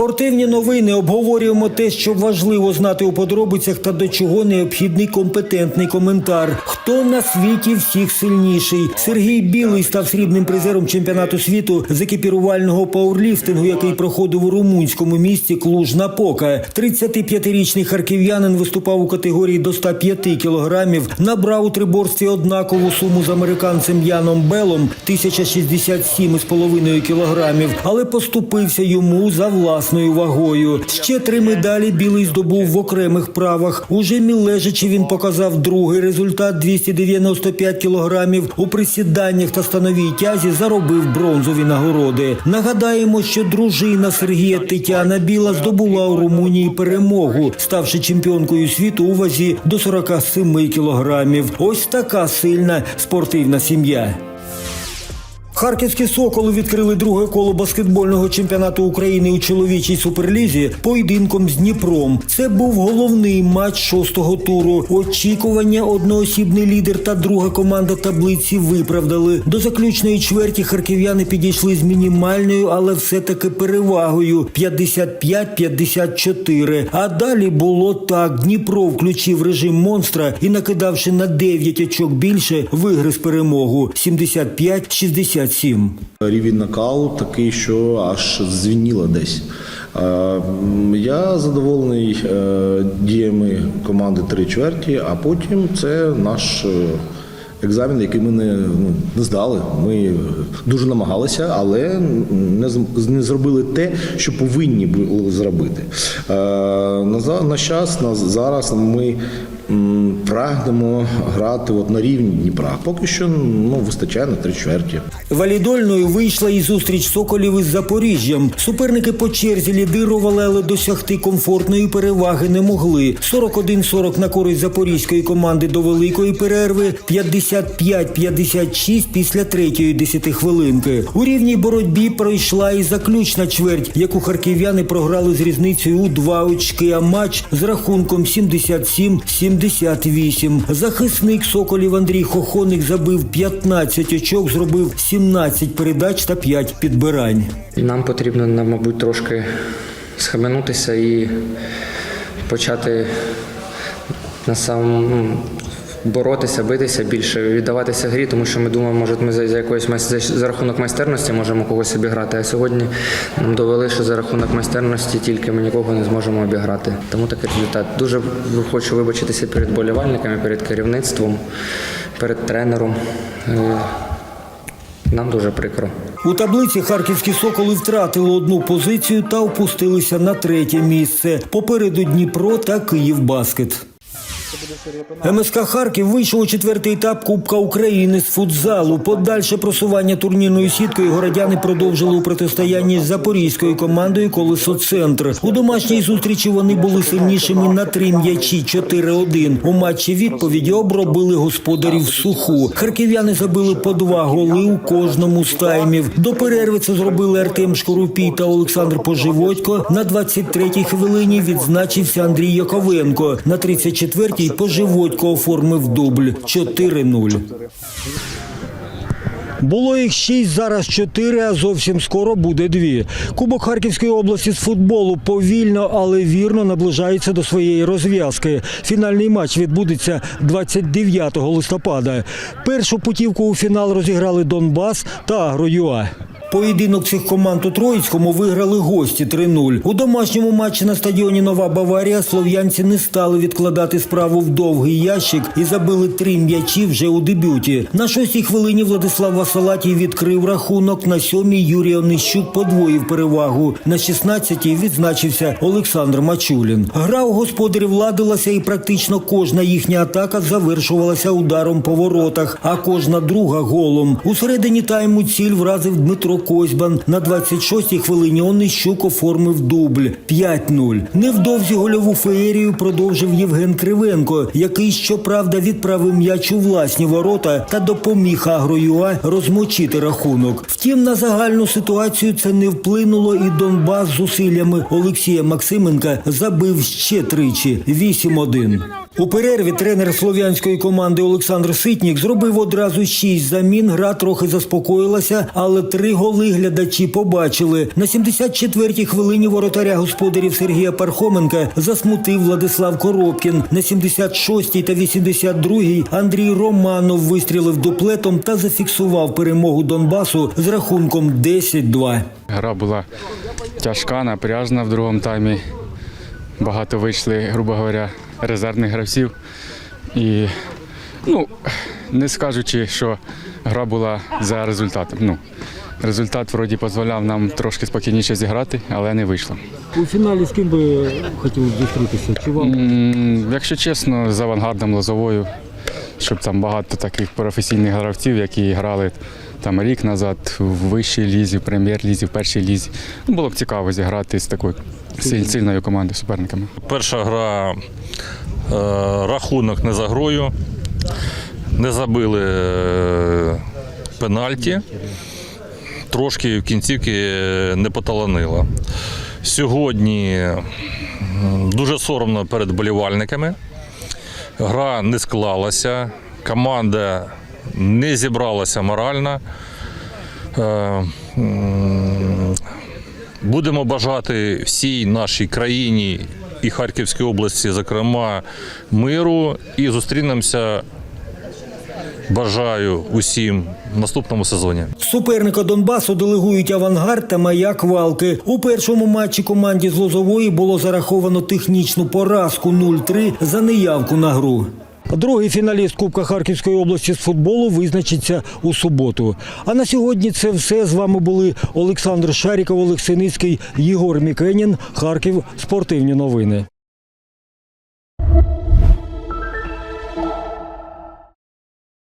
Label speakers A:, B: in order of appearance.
A: Спортивні новини обговорюємо те, що важливо знати у подробицях та до чого необхідний компетентний коментар. Хто на світі всіх сильніший? Сергій Білий став срібним призером чемпіонату світу з екіпірувального пауерліфтингу, який проходив у румунському місті Клуж-Напока. 35-річний харків'янин виступав у категорії до 105 кілограмів, набрав у триборстві однакову суму з американцем Яном Белом 1067,5 кілограмів, але поступився йому за власною вагою. Ще три медалі білий здобув в окремих правах. Уже мілежачи він показав другий результат 295 кілограмів. У присіданнях та становій тязі заробив бронзові нагороди. Нагадаємо, що дружина Сергія Тетяна Біла здобула у Румунії перемогу, ставши чемпіонкою світу у вазі до 47 кілограмів. Ось така сильна спортивна сім'я. Харківські соколи відкрили друге коло баскетбольного чемпіонату України у чоловічій суперлізі поєдинком з Дніпром. Це був головний матч шостого туру. Очікування одноосібний лідер та друга команда таблиці виправдали. До заключної чверті харків'яни підійшли з мінімальною, але все-таки перевагою 55-54. А далі було так. Дніпро включив режим монстра і, накидавши на 9 очок більше, вигриз перемогу 75-67.
B: Рівень накалу такий, що аж звініло десь. Е, Я задоволений е, діями команди три чверті, а потім це наш е, екзамен, який ми не, ну, не здали. Ми дуже намагалися, але не, не зробили те, що повинні були зробити. Е, На, на час, на зараз ми прагнемо грати от на рівні Дніпра. Поки що ну, вистачає на три чверті.
A: Валідольною вийшла і зустріч соколів із Запоріжжям. Суперники по черзі лідирували, але досягти комфортної переваги не могли. 41-40 на користь запорізької команди до великої перерви, 55-56 після третьої десятихвилинки. У рівній боротьбі пройшла і заключна чверть, яку харків'яни програли з різницею у два очки. А матч з рахунком 77-78. Захисник соколів Андрій Хохоник забив 15 очок, зробив 17 передач та 5 підбирань.
C: Нам потрібно, мабуть, трошки схаменутися і почати на сам ну, боротися, битися більше, віддаватися грі, тому що ми думаємо, може, ми за, за якоюсь за рахунок майстерності можемо когось обіграти. А сьогодні нам довели, що за рахунок майстерності тільки ми нікого не зможемо обіграти. Тому такий результат. Дуже хочу вибачитися перед болівальниками, перед керівництвом, перед тренером. Е, Нам дуже прикро.
A: У таблиці харківські соколи втратили одну позицію та опустилися на третє місце. Попереду Дніпро та Київбаскет. МСК Харків вийшов у четвертий етап Кубка України з футзалу. Подальше просування турнірною сіткою городяни продовжили у протистоянні з запорізькою командою Колесо Центр. У домашній зустрічі вони були сильнішими на три м'ячі 4-1. У матчі відповіді обробили господарів суху. Харків'яни забили по два голи у кожному з таймів. До перерви це зробили Артем Шкорупій та Олександр Поживодько. На 23-й хвилині відзначився Андрій Яковенко. На 34-й Поживодько оформив дубль 4-0. Було їх шість, зараз чотири, а зовсім скоро буде дві. Кубок Харківської області з футболу повільно, але вірно наближається до своєї розв'язки. Фінальний матч відбудеться 29 листопада. Першу путівку у фінал розіграли Донбас та Агроюа. Поєдинок цих команд у Троїцькому виграли гості 3-0. У домашньому матчі на стадіоні Нова Баварія слов'янці не стали відкладати справу в довгий ящик і забили три м'ячі вже у дебюті. На шостій хвилині Владислав Васалатій відкрив рахунок. На сьомій Юрій Онищук подвоїв перевагу. На 16-й відзначився Олександр Мачулін. Гра у господарів ладилася і практично кожна їхня атака завершувалася ударом по воротах, а кожна друга голом. У середині тайму ціль вразив Дмитро Козьбан. На 26-й хвилині Онищук оформив дубль 5-0. Невдовзі гольову феєрію продовжив Євген Кривенко, який, щоправда, відправив м'яч у власні ворота та допоміг Агроюа розмочити рахунок. Втім, на загальну ситуацію це не вплинуло, і Донбас з зусиллями Олексія Максименка забив ще тричі 8-1. У перерві тренер слов'янської команди Олександр Ситнік зробив одразу шість замін. Гра трохи заспокоїлася, але три голи голи глядачі побачили. На 74-й хвилині воротаря господарів Сергія Пархоменка засмутив Владислав Коробкін. На 76-й та 82-й Андрій Романов вистрілив дуплетом та зафіксував перемогу Донбасу з рахунком 10-2.
D: Гра була тяжка, напряжна в другому таймі. Багато вийшли, грубо говоря, резервних гравців. І, ну, не скажучи, що гра була за результатом. Ну, результат вроді дозволяв нам трошки спокійніше зіграти, але не вийшло.
A: У фіналі з ким би хотіли зустрітися? Чи вам
D: М, Якщо чесно, з авангардом Лозовою, щоб там багато таких професійних гравців, які грали там рік назад в вищій лізі, в прем'єр-лізі, в першій лізі. Ну, Було б цікаво зіграти з такою силь- сильною командою суперниками.
E: Перша гра е, рахунок не за грою. Не забили е, пенальті. Трошки в кінцівки е, не поталанило. Сьогодні дуже соромно перед болівальниками. Гра не склалася, команда не зібралася морально. Е, Будемо бажати всій нашій країні і Харківській області, зокрема, миру. І зустрінемося. Бажаю усім в наступному сезоні.
A: Суперника Донбасу делегують авангард та маяк валки. У першому матчі команді з Лозової було зараховано технічну поразку 0-3 за неявку на гру. Другий фіналіст Кубка Харківської області з футболу визначиться у суботу. А на сьогодні це все. З вами були Олександр Шаріков, Олег Синицький, Єгор Мікенін, Харків. Спортивні новини.